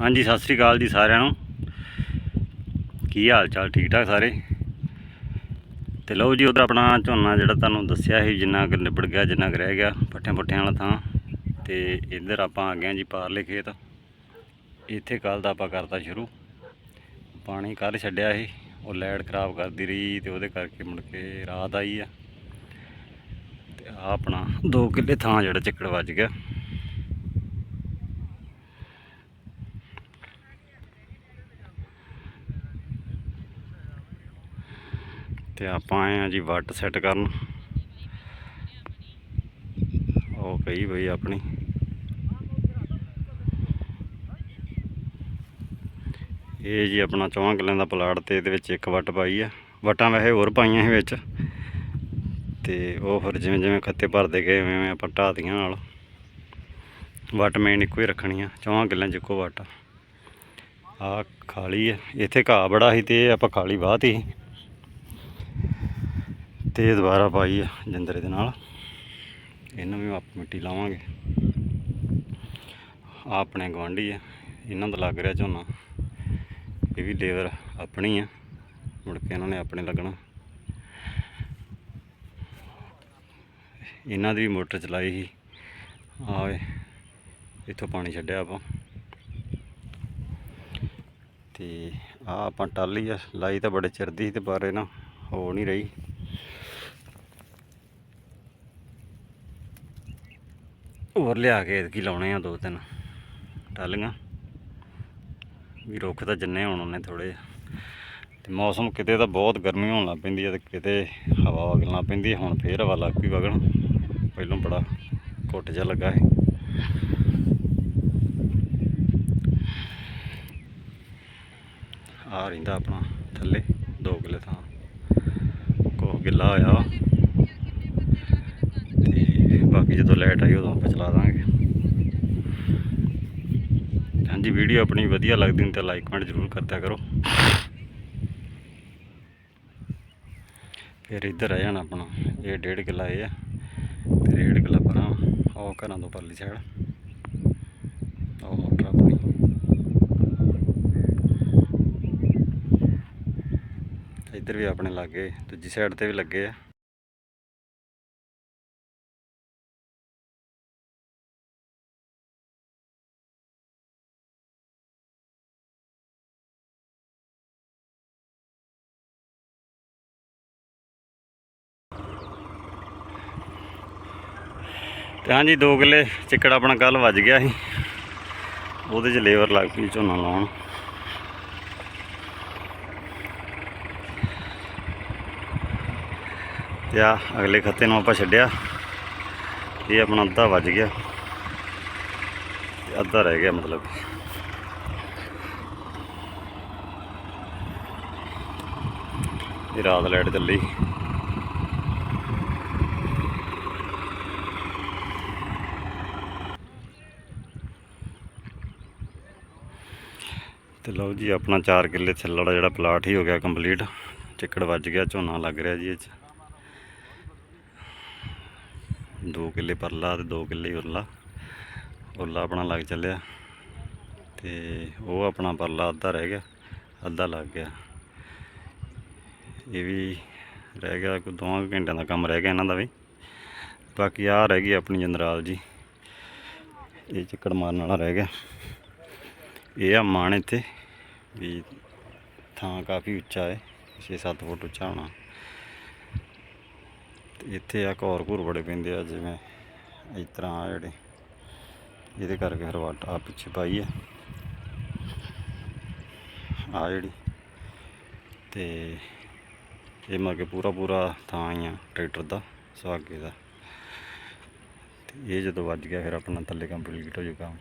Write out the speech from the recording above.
ਹਾਂਜੀ, ਸਤਿ ਸ੍ਰੀ ਅਕਾਲ ਜੀ ਸਾਰਿਆਂ ਨੂੰ। ਕੀ ਹਾਲ ਚਾਲ? ਠੀਕ ਠਾਕ ਸਾਰੇ? ਤੇ ਲਓ ਜੀ, ਉਧਰ ਆਪਣਾ ਝੋਨਾ ਜਿਹੜਾ ਤੁਹਾਨੂੰ ਦੱਸਿਆ ਸੀ, ਜਿੰਨਾ ਕੁ ਨਿਬੜ ਗਿਆ, ਜਿੰਨਾ ਕੁ ਰਹਿ ਗਿਆ, ਪੱਠਿਆਂ ਪੁੱਠਿਆਂ ਵਾਲਾ ਥਾਂ। ਤੇ ਇੱਧਰ ਆਪਾਂ ਆ ਗਏ ਹਾਂ ਜੀ ਪਾਰਲੇ ਖੇਤ। ਇੱਥੇ ਕੱਲ ਦਾ ਆਪਾਂ ਕਰਤਾ ਸ਼ੁਰੂ। ਪਾਣੀ ਕੱਲ ਛੱਡਿਆ ਸੀ, ਉਹ ਲਾਈਟ ਖਰਾਬ ਕਰਦੀ ਰਹੀ ਤੇ ਉਹਦੇ ਕਰਕੇ ਮੁੜ ਕੇ ਰਾਤ ਆਈ ਆ। ਤੇ ਆ ਆਪਣਾ 2 ਕਿੱਲੇ ਥਾਂ ਜਿਹੜਾ ਚੱਕੜ ਵੱਜ ਗਿਆ। ਤੇ ਆਪਾਂ ਆਏ ਆ ਜੀ ਵੱਟ ਸੈੱਟ ਕਰਨ। ਉਹ ਕਹੀ ਬਈ ਆਪਣੀ। ਇਹ ਜੀ ਆਪਣਾ ਚੌਹਾਂ ਕਿੱਲਿਆਂ ਦਾ ਪਲਾਟ ਤੇ ਇਹਦੇ ਵਿੱਚ ਇੱਕ ਵੱਟ ਪਾਈ ਆ। ਵਟਾਂ ਵੈਸੇ ਹੋਰ ਪਾਈਆਂ ਸੀ ਵਿੱਚ। ਤੇ ਉਹ ਫਿਰ ਜਿਵੇਂ ਜਿਵੇਂ ਖੱਤੇ ਭਰਦੇ ਗਏ, ਉਵੇਂ ਉਵੇਂ ਆਪਾਂ ਢਾਹਤੀਆਂ ਨਾਲ। ਵੱਟ ਮੇਨ ਇੱਕੋ ਹੀ ਰੱਖਣੀ ਆ, ਚੌਹਾਂ ਕਿੱਲਿਆਂ 'ਚ ਇੱਕੋ ਵੱਟ ਆ। ਆਹ ਖਾਲੀ ਆ। ਇੱਥੇ ਘਾਹ ਬੜਾ ਸੀ ਤੇ ਇਹ ਆਪਾਂ ਖਾਲੀ ਵਾਹਤੀ ਸੀ। ਤੇ ਦੁਬਾਰਾ ਪਾਈ ਆ ਜਿੰਦਰੇ ਦੇ ਨਾਲ। ਇਹਨਾਂ ਵੀ ਆਪ ਮਿੱਟੀ ਲਾਵਾਂਗੇ। ਆਹ ਆਪਣੇ ਗਵਾਂਢੀ ਆ। ਇਹਨਾਂ ਦਾ ਲੱਗ ਰਿਹਾ ਝੋਨਾ। ਇਹ ਵੀ ਲੇਬਰ ਆਪਣੀ ਆ। ਮੁੜ ਕੇ ਇਹਨਾਂ ਨੇ ਆਪਣੇ ਲੱਗਣਾ। ਇਹਨਾਂ ਦੀ ਵੀ ਮੋਟਰ ਚਲਾਈ ਸੀ। ਆਵੇ ਇੱਥੋਂ ਪਾਣੀ ਛੱਡਿਆ ਆਪਾਂ। ਤੇ ਆ ਆਪਾਂ ਟਾਲੀ ਆ। ਲਾਈ ਤਾਂ ਬੜੇ ਚਿਰ ਦੀ ਸੀ ਤੇ ਪਰ ਇਹ ਨਾ ਹੋ ਨਹੀਂ ਰਹੀ। ਹੋਰ ਲਿਆ ਕੇ ਐਤਕੀ ਲਾਉਣੇ ਆ ਦੋ ਤਿੰਨ ਟਾਲੀਆਂ ਵੀ ਰੁੱਖ ਤਾਂ ਜਿੰਨੇ ਹੋਣ ਉਹਨੇ ਥੋੜੇ ਤੇ ਮੌਸਮ ਕਿਤੇ ਤਾਂ ਬਹੁਤ ਗਰਮੀ ਹੋਣ ਲੱਗ ਪੈਂਦੀ ਹੈ ਤੇ ਕਿਤੇ ਹਵਾ ਵਗਣ ਪੈਂਦੀ ਹੈ ਹੁਣ ਫੇਰ ਹਵਾ ਲੱਗ ਪਈ ਵਗਣ। ਪਹਿਲਾਂ ਬੜਾ ਘੁੱਟ ਜਿਹਾ ਲੱਗਾ ਹੈ ਆ ਰਹਿੰਦਾ ਆਪਣਾ ਥੱਲੇ 2 ਕਿੱਲੇ ਥਾਂ। ਕੋਹ ਗਿੱਲਾ ਹੋਇਆ ਵਾ। ਬਾਕੀ ਜਦੋਂ ਲਾਈਟ ਆਈ ਉਦੋਂ ਆਪਾਂ ਚਲਾ ਦਾਂਗੇ। ਹਾਂਜੀ ਵੀਡੀਓ ਆਪਣੀ ਵਧੀਆ ਲੱਗਦੀ ਨੇ ਤਾਂ ਲਾਈਕ ਕਮੈਂਟ ਜ਼ਰੂਰ ਕਰਦਿਆ ਕਰੋ। ਫਿਰ ਇੱਧਰ ਆ ਜਾਣਾ ਆਪਣਾ, ਇਹ ਡੇਢ ਕਿੱਲਾ ਇਹ ਆ, ਤੇ ਡੇਢ ਕਿੱਲਾ ਪਰਾਂ, ਉਹ ਘਰਾਂ ਤੋਂ ਪਰਲੀ ਸਾਈਡ ਉਹ ਮੋਟਰ ਆਪਣੀ। ਇੱਧਰ ਵੀ ਆਪਣੇ ਲੱਗੇ, ਦੂਜੀ ਸਾਈਡ ਤੇ ਵੀ ਲੱਗੇ ਆ। ਤੇ ਹਾਂਜੀ 2 ਕਿੱਲੇ ਚਿੱਕੜ ਆਪਣਾ ਕੱਲ ਵੱਜ ਗਿਆ ਸੀ। ਉਹਦੇ 'ਚ ਲੇਬਰ ਲੱਗ ਪਈ ਝੋਨਾ ਲਾਉਣ। ਤੇ ਆ ਅਗਲੇ ਖੱਤੇ ਨੂੰ ਆਪਾਂ ਛੱਡਿਆ। ਇਹ ਆਪਣਾ ਅੱਧਾ ਵੱਜ ਗਿਆ। ਤੇ ਅੱਧਾ ਰਹਿ ਗਿਆ ਮਤਲਬ। ਇਹ ਰਾਤ ਲਾਈਟ ਚੱਲੀ। ਤੇ ਲਓ ਜੀ, ਆਪਣਾ 4 ਕਿੱਲੇ ਥੱਲੇ ਵਾਲਾ ਜਿਹੜਾ ਪਲਾਟ ਹੀ ਹੋ ਗਿਆ ਕੰਪਲੀਟ ਚਿੱਕੜ ਵੱਜ ਗਿਆ, ਝੋਨਾ ਲੱਗ ਰਿਹਾ ਜੀ ਇਹ 'ਚ। 2 ਕਿੱਲੇ ਪਰਲਾ ਤੇ 2 ਕਿੱਲੇ ਉਰਲਾ। ਉਰਲਾ ਆਪਣਾ ਲੱਗ ਚੱਲਿਆ। ਤੇ ਉਹ ਆਪਣਾ ਪਰਲਾ ਅੱਧਾ ਰਹਿ ਗਿਆ, ਅੱਧਾ ਲੱਗ ਗਿਆ। ਇਹ ਵੀ ਰਹਿ ਗਿਆ, ਕੋਈ ਦੋਵਾਂ ਕੁ ਘੰਟਿਆਂ ਦਾ ਕੰਮ ਰਹਿ ਗਿਆ ਇਹਨਾਂ ਦਾ ਵੀ। ਬਾਕੀ ਆ ਰਹਿ ਗਈ ਆਪਣੀ ਜੰਦਰਾਲ ਜੀ। ਇਹ ਚਿੱਕੜ ਮਾਰਨ ਵਾਲਾ ਰਹਿ ਗਿਆ। ਇਹ ਆ ਮਾਣ ਇੱਥੇ, ਵੀ ਥਾਂ ਕਾਫੀ ਉੱਚਾ ਹੈ 6-7 ਫੁੱਟ ਉੱਚਾ ਹੋਣਾ। ਤੇ ਇੱਥੇ ਆ ਘੌਰ ਘੂਰ ਬੜੇ ਪੈਂਦੇ ਆ, ਜਿਵੇਂ ਇਸ ਤਰ੍ਹਾਂ ਆ ਜਿਹੜੇ। ਇਹਦੇ ਕਰਕੇ ਫਿਰ ਵੱਟ ਆ ਪਿੱਛੇ ਪਾਈ ਹੈ ਆ ਜਿਹੜੀ। ਤੇ ਇਹ ਮਾ ਕੇ ਪੂਰਾ ਪੂਰਾ ਥਾਂ ਹੀ ਆ, ਟਰੈਕਟਰ ਦਾ, ਸੁਹਾਗੇ ਦਾ। ਤੇ ਇਹ ਜਦੋਂ ਵੱਜ ਗਿਆ, ਫਿਰ ਆਪਣਾ ਥੱਲੇ ਕੰਪਲੀਟ ਹੋ ਜਾਊਗਾ।